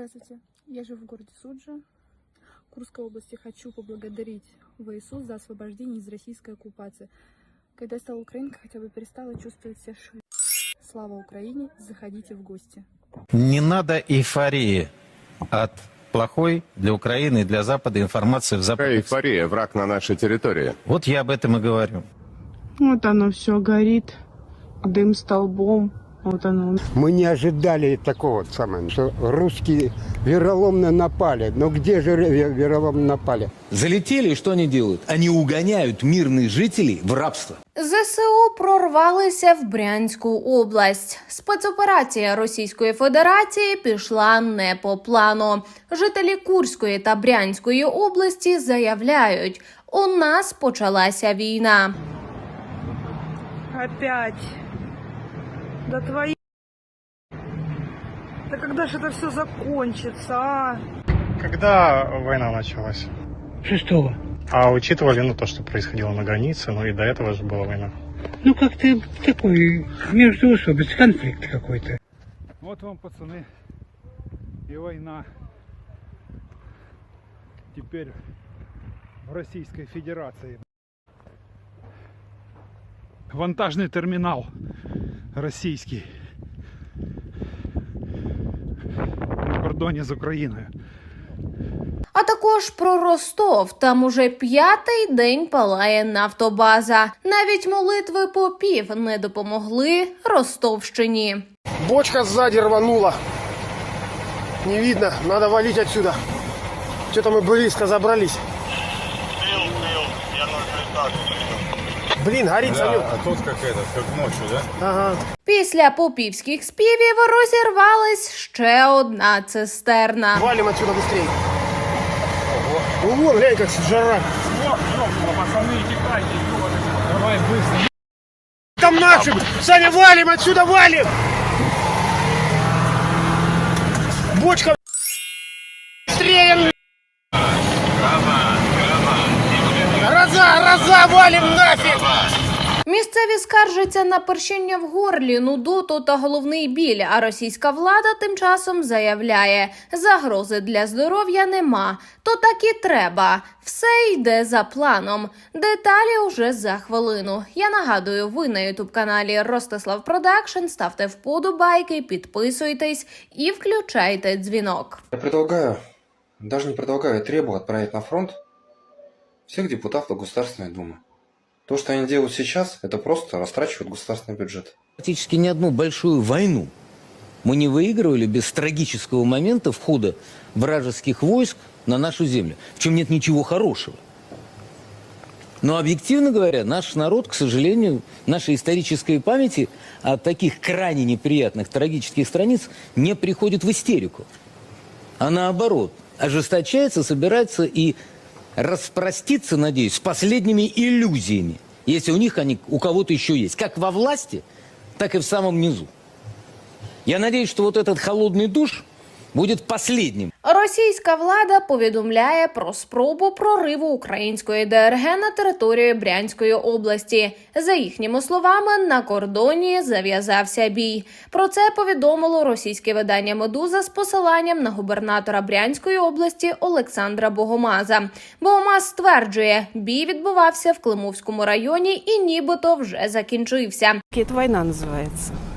Здравствуйте, я живу в городе Суджа, Курской области. Хочу поблагодарить ВСУ за освобождение из российской оккупации. Когда я стала украинкой, хотя бы перестала чувствовать себя шве. Слава Украине, заходите в гости. Не надо эйфории от плохой для Украины и для Запада информации в Какая западных... эйфория, враг на нашей территории. Вот я об этом и говорю. Вот оно все горит, дым столбом. Вот оно. Мы не ожидали такого самого, что русские вероломно напали. Но где же ве- вероломно напали? Залетели, и что они делают? Они угоняют мирных жителей в рабство. ЗСУ прорвалися в Брянську область. Спецоперація Російської Федерації пішла не по плану. Жителі Курської та Брянської області заявляють, у нас почалася війна. Опять. Да твои... Да когда же это все закончится, а? Когда война началась? Шестого. А учитывали ну, то, что происходило на границе, ну и до этого же была война. Ну, как-то такой междуусобиц, конфликт какой-то. Вот вам, пацаны, и война. Теперь в Российской Федерации. Вантажный терминал российский на кордоні з Україною. А також про Ростов. Там уже п'ятий день палає нафтобаза. Навіть молитви попів не допомогли Ростовщині. Бочка сзади рванула. Не видно, надо валить отсюда. Что-то мы близко забрались. Блин, горит Санек. А тут как это, как ночью, да? Ага. Після попівських співів розірвалась ще одна цистерна. Валим отсюда быстрее. Ну вон, глянь, как жара. Давай быстро. Там наши! Саня, валим отсюда, валим! Бочка быстрее! Гроза, Гроза, валим нафиг! Місцеві скаржаться на першіння в горлі, нудоту та головний біль. А російська влада тим часом заявляє, загрози для здоров'я нема. То так і треба. Все йде за планом. Деталі уже за хвилину. Я нагадую, ви на ютуб каналі Ростислав Продакшн. Ставте вподобайки, підписуйтесь і включайте дзвінок. Я предлагаю, даже не предлагаю, я требую отправить на фронт всех депутатов Государственной Думы. То, что они делают сейчас, это просто растрачивают государственный бюджет. Практически ни одну большую войну мы не выигрывали без трагического момента входа вражеских войск на нашу землю. В чем нет ничего хорошего. Но объективно говоря, наш народ, к сожалению, нашей исторической памяти от таких крайне неприятных трагических страниц не приходит в истерику. А наоборот, ожесточается, собирается и распроститься, надеюсь, с последними иллюзиями, если у них они у кого-то еще есть, как во власти, так и в самом низу. Я надеюсь, что вот этот холодный душ будет последним. Російська влада повідомляє про спробу прориву української ДРГ на територію Брянської області. За їхніми словами, на кордоні зав'язався бій. Про це повідомило російське видання Медуза з посиланням на губернатора Брянської області Олександра Богомаза. Богомаз стверджує, бій відбувався в Климовському районі і нібито вже закінчився. Это война называется.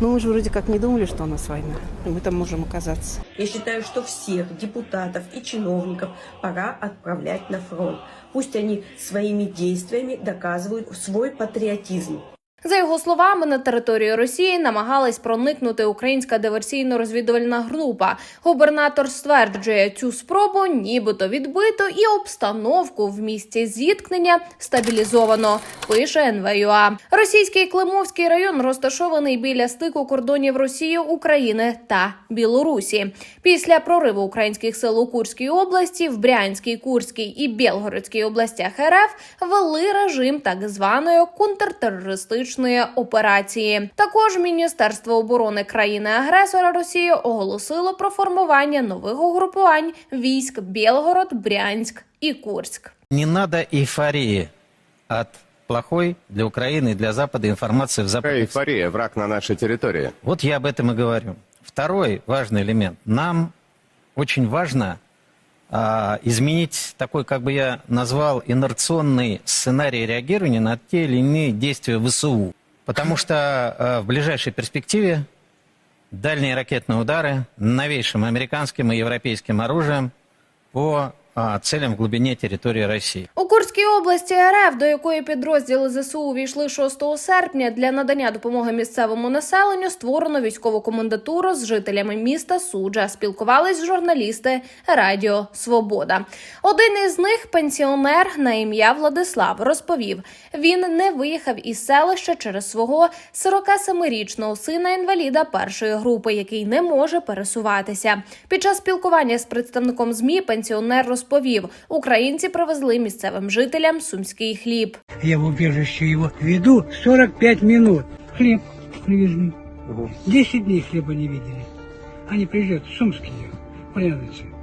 Но мы же вроде как не думали, что у нас война. И мы там можем оказаться. Я считаю, что всех депутатов и чиновников пора отправлять на фронт. Пусть они своими действиями доказывают свой патриотизм. За його словами, на територію Росії намагалась проникнути українська диверсійно-розвідувальна група. Губернатор стверджує, цю спробу нібито відбито і обстановку в місці зіткнення стабілізовано. Пише НВЮА. Російський Климовський район розташований біля стику кордонів Росії, України та Білорусі. Після прориву українських сил у Курській області в Брянській, Курській і Білгородській областях РФ ввели режим так званої контртерористичної операції. Також Міністерство оборони країни-агресора Росії оголосило про формування нових угрупувань військ Білгород, Брянськ і Курськ. Не надо эйфории от плохой для Украины и для Запада информации в Какая западных... эйфория, враг на нашей территории. Вот я об этом и говорю. Второй важный элемент. Нам очень важно а, изменить такой, как бы я назвал, инерционный сценарий реагирования на те или иные действия ВСУ. Потому что а, в ближайшей перспективе дальние ракетные удары новейшим американским и европейским оружием по а, целям в глубине территории России. У Курській області РФ, до якої підрозділи ЗСУ увійшли 6 серпня, для надання допомоги місцевому населенню створено військову комендатуру з жителями міста Суджа. Спілкувались журналісти Радіо Свобода. Один із них, пенсіонер на ім'я Владислав, розповів: він не виїхав із селища через свого 47-річного сина інваліда першої групи, який не може пересуватися. Під час спілкування з представником змі пенсіонер розповів: українці привезли місцевим жителям сумський хліб. Я в убежище його веду 45 хвилин. Хліб привезли. 10 днів хліба не бачили. Вони приїжджають сумські полянцы.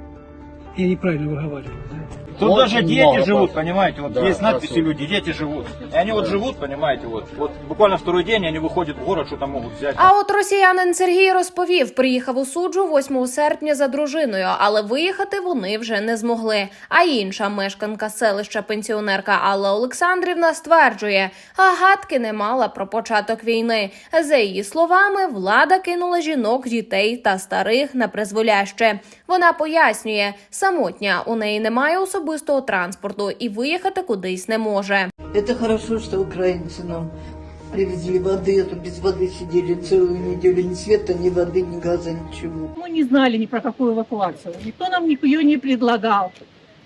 Я неправильно выговариваю. да? Тут даже дети живут, понимаете, вот есть надписи люди, дети живут. И они вот живут, понимаете, вот, вот буквально второй день они выходят в город, что-то могут взять. А от росіянин Сергій розповів, приїхав у суджу 8 серпня за дружиною, але виїхати вони вже не змогли. А інша мешканка селища пенсіонерка Алла Олександрівна стверджує, а гадки не мала про початок війни. За її словами, влада кинула жінок, дітей та старих на призволяще. Вона пояснює, самотня у неї немає особистого транспорту і виїхати кудись не може. Это хорошо, что украинцы нам привезли воды, а то без воды сидели целую неделю, ни света, ни воды, ни газа, ничего. Мы не знали ни про какую эвакуацию. Никто нам ее не предлагал.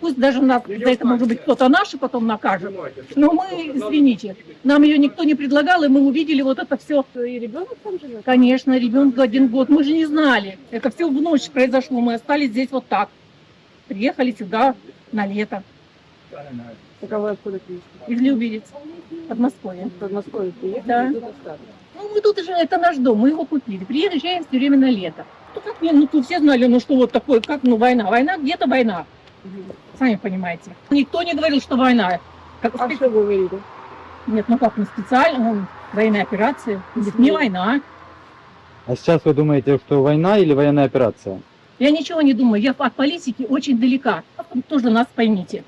Пусть даже нас за это, может быть, кто-то наш и потом накажет. Но мы, извините, нам ее никто не предлагал, и мы увидели вот это все. И ребенок там живет? Конечно, ребенку один год. Мы же не знали. Это все в ночь произошло. Мы остались здесь вот так. Приехали сюда на лето. Так а вы откуда приехали? Из Люберец, Подмосковье. Подмосковье приехали? Да. Ну, мы тут уже, это наш дом, мы его купили. Приезжаем все время на лето. Ну, как ну, тут все знали, ну, что вот такое, как, ну, война. Война, где-то война. Сами понимаете. Никто не говорил, что война. Как, А что вы говорили? Нет, ну как, не специально, ну, военная операция. Нет, не война. А сейчас вы думаете, что война или военная операция? Я ничего не думаю, я от политики очень далека. Тоже нас поймите.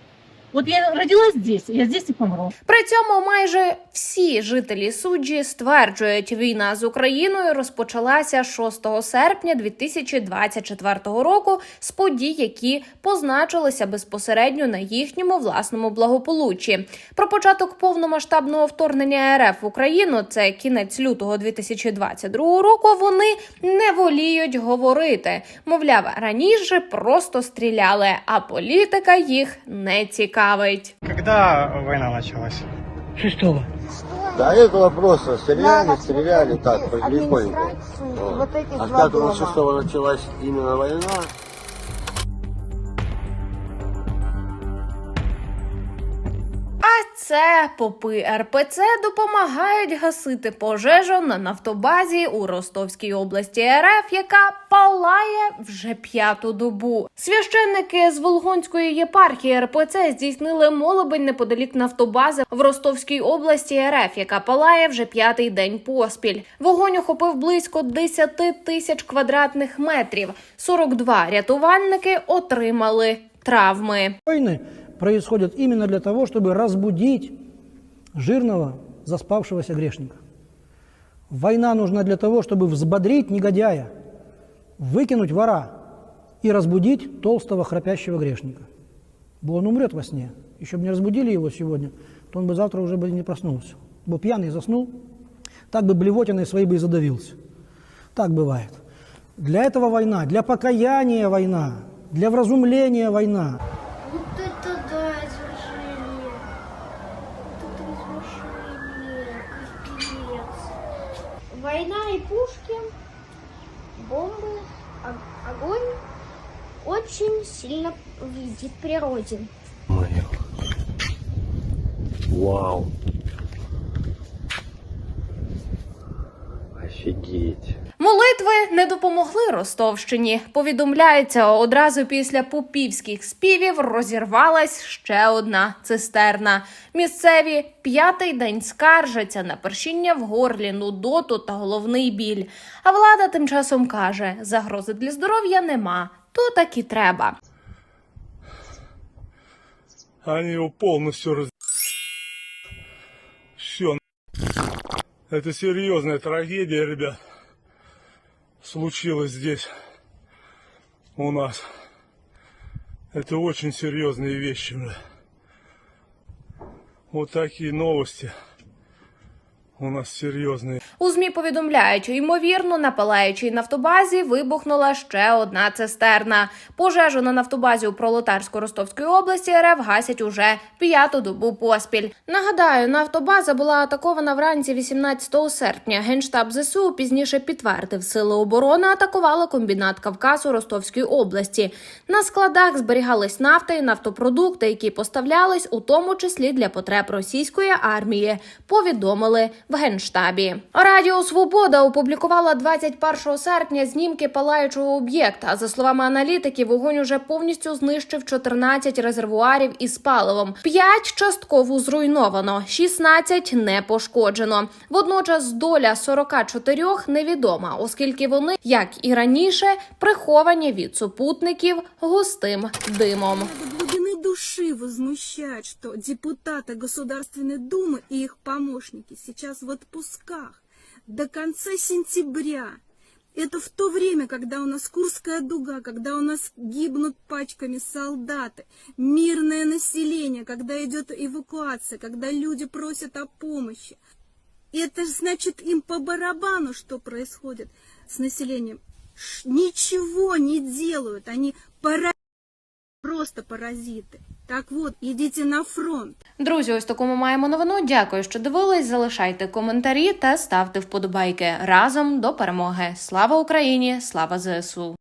Вот я родилась здесь, я здесь и помру. При цьому майже всі жителі суджі стверджують, війна з Україною розпочалася 6 серпня 2024 року з подій, які позначилися безпосередньо на їхньому власному благополуччі. Про початок повномасштабного вторгнення РФ в Україну, це кінець лютого 2022 року. Вони не воліють говорити. Мовляв, раніше просто стріляли, а політика їх не цікавить. Когда война началась? Шестого. До этого просто стреляли, стреляли так, потихоньку. Вот. А как 6 началась именно война, це попи РПЦ допомагають гасити пожежу на нафтобазі у Ростовській області РФ, яка палає вже п'яту добу. Священники з Волгонської єпархії РПЦ здійснили молебень неподалік нафтобази в Ростовській області РФ, яка палає вже п'ятий день поспіль. Вогонь охопив близько 10 тисяч квадратних метрів. 42 рятувальники отримали травми. Происходят именно для того, чтобы разбудить жирного, заспавшегося грешника. Война нужна для того, чтобы взбодрить негодяя, выкинуть вора и разбудить толстого храпящего грешника. Бо он умрет во сне. Еще бы не разбудили его сегодня, то он бы завтра уже бы не проснулся. Бо пьяный заснул, так бы блевотиной своей бы и задавился. Так бывает. Для этого война, для покаяния война, для вразумления война. Вот это да, извержение. Вот это извержение. Капец. Война и пушки, бомбы, о- огонь очень сильно вредит природе. Вау. Не допомогли Ростовщині. Повідомляється, одразу після попівських співів розірвалась ще одна цистерна. Місцеві п'ятий день скаржаться на першіння в горлі, нудоту та головний біль. А влада тим часом каже: загрози для здоров'я нема. то так і треба. Они его полностью раз... Все. Это серьезная трагедия, ребят. Случилось здесь у нас. Это очень серьезные вещи. бля. Вот такие новости у нас серьезные. У змі повідомляють, ймовірно, на палаючій нафтобазі вибухнула ще одна цистерна. Пожежу на нафтобазі у Пролетарсько-Ростовської області РФ гасять уже п'яту добу поспіль. Нагадаю, нафтобаза була атакована вранці 18 серпня. Генштаб ЗСУ пізніше підтвердив, сили оборони атакували комбінат Кавказу Ростовської області. На складах зберігались нафта і нафтопродукти, які поставлялись у тому числі для потреб російської армії. Повідомили в генштабі. Радіо Свобода опублікувала 21 серпня знімки палаючого об'єкта. За словами аналітиків, вогонь уже повністю знищив 14 резервуарів із паливом. 5 частково зруйновано, 16 не пошкоджено. Водночас доля 44 невідома, оскільки вони, як і раніше, приховані від супутників густим димом. Души возмущает, что депутаты Государственной Думы и их помощники сейчас в отпусках до конца сентября. Это в то время, когда у нас Курская дуга, когда у нас гибнут пачками солдаты, мирное население, когда идет эвакуация, когда люди просят о помощи. И это значит им по барабану, что происходит с населением. Ничего не делают, они пара... просто паразити. Так от, ідіть на фронт. Друзі, ось таку ми маємо новину. Дякую, що дивились. Залишайте коментарі та ставте вподобайки разом до перемоги. Слава Україні! Слава ЗСУ!